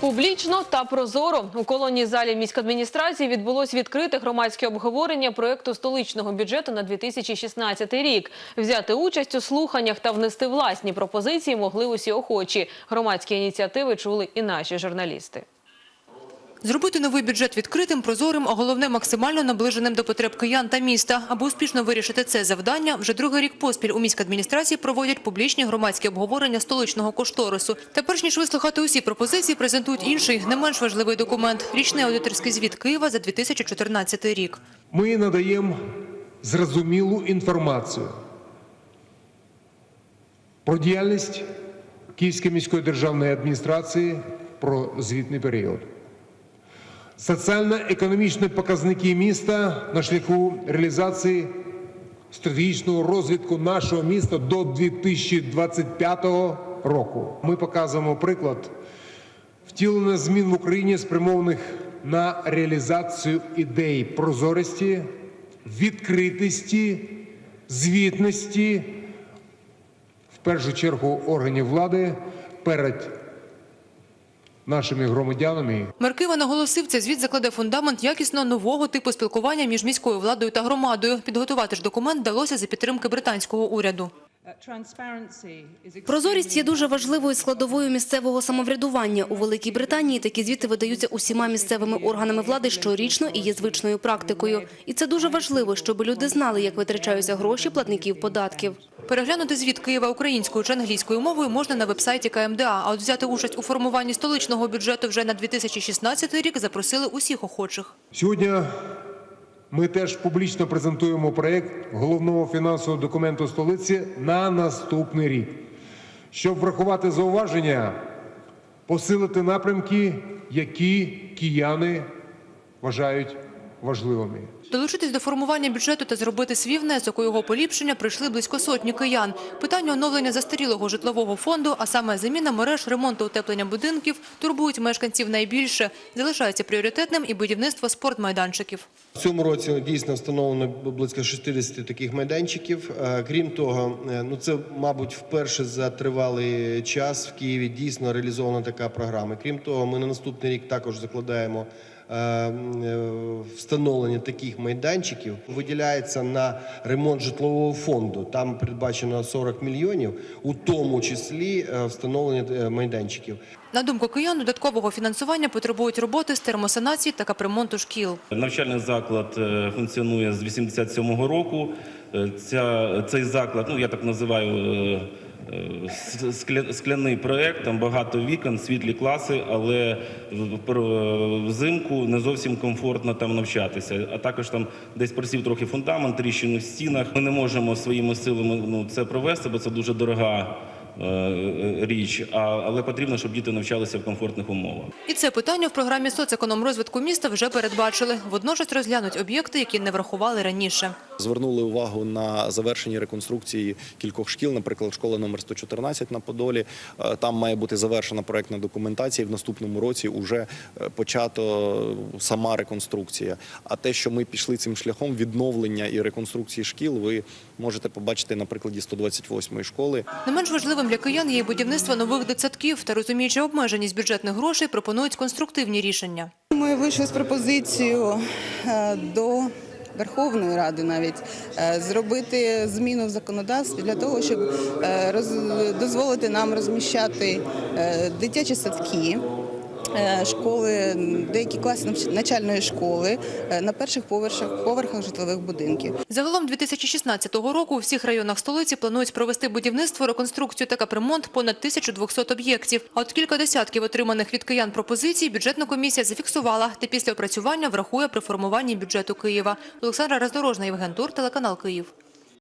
Публічно та прозоро у колонній залі міськадміністрації відбулось відкрите громадське обговорення проекту столичного бюджету на 2016 рік. Взяти участь у слуханнях та внести власні пропозиції могли усі охочі. Громадські ініціативи чули і наші журналісти. Зробити новий бюджет відкритим, прозорим, а головне максимально наближеним до потреб киян та міста. Аби успішно вирішити це завдання, вже другий рік поспіль у міськадміністрації проводять публічні громадські обговорення столичного кошторису. Та перш ніж вислухати усі пропозиції, презентують інший, не менш важливий документ – річний аудиторський звіт Києва за 2014 рік. Ми надаємо зрозумілу інформацію про діяльність Київської міської державної адміністрації про звітний період. Соціально-економічні показники міста на шляху реалізації стратегічного розвитку нашого міста до 2025 року. Ми показуємо приклад втілення змін в Україні спрямованих на реалізацію ідей прозорості, відкритості, звітності, в першу чергу органів влади перед нашими громадянами. Мер Києва наголосив, цей звіт закладе фундамент якісно нового типу спілкування між міською владою та громадою. Підготувати ж документ вдалося за підтримки британського уряду. Прозорість є дуже важливою складовою місцевого самоврядування. У Великій Британії такі звіти видаються усіма місцевими органами влади щорічно і є звичною практикою. І це дуже важливо, щоб люди знали, як витрачаються гроші платників податків. Переглянути звіт Києва українською чи англійською мовою можна на вебсайті КМДА, а от взяти участь у формуванні столичного бюджету вже на 2016 рік запросили усіх охочих. Сьогодні ми теж публічно презентуємо проєкт головного фінансового документу столиці на наступний рік, щоб врахувати зауваження, посилити напрямки, які кияни вважають важливими. Долучитись до формування бюджету та зробити свій внесок у його поліпшення прийшли близько сотні киян. Питання оновлення застарілого житлового фонду, а саме заміна мереж, ремонту утеплення будинків, турбують мешканців найбільше. Залишається пріоритетним і будівництво спортмайданчиків. В цьому році дійсно встановлено близько 60 таких майданчиків. Е, Крім того, е, ну це, мабуть, вперше за тривалий час в Києві дійсно реалізована така програма. Крім того, ми на наступний рік також закладаємо встановлення таких майданчиків. Виділяється на ремонт житлового фонду. Там передбачено 40 мільйонів, у тому числі е, встановлення е, майданчиків. На думку киян, додаткового фінансування потребують роботи з термосанації та капремонту шкіл. Навчальний заклад е, функціонує з 87-го року. Е, Ця, цей заклад, ну я так називаю е, е, скляний проект, там багато вікон, світлі класи, але взимку не зовсім комфортно там навчатися. А також там десь просів трохи фундамент, тріщини в стінах. Ми не можемо своїми силами ну, це провести, бо це дуже дорога е, е, річ. Але потрібно, щоб діти навчалися в комфортних умовах. І це питання в програмі соцекономрозвитку міста вже передбачили. Водночас розглянуть об'єкти, які не врахували раніше. Звернули увагу на завершення реконструкції кількох шкіл, наприклад, школа номер 114 на Подолі. Е, Там має бути завершена проектна документація. і В наступному році вже почато сама реконструкція. А те, що ми пішли цим шляхом відновлення і реконструкції шкіл, ви можете побачити на прикладі 128-ї школи. Не менш важливим для киян є будівництво нових дитсадків та розуміючи обмеженість бюджетних грошей, пропонують конструктивні рішення. Ми вийшли з пропозицією е, до Верховної Ради навіть е, зробити зміну в законодавстві для того, щоб е, дозволити нам розміщати е, дитячі садки. Е, Школи, деякі класи начальної школи е, на перших поверхах, поверхах житлових будинків. Загалом 2016 року у всіх районах столиці планують провести будівництво, реконструкцію та капремонт понад 1200 об'єктів. А от кілька десятків отриманих від киян пропозицій бюджетна комісія зафіксувала та після опрацювання врахує при формуванні бюджету Києва. Олександра Роздорожна, Євген Тур, телеканал Київ.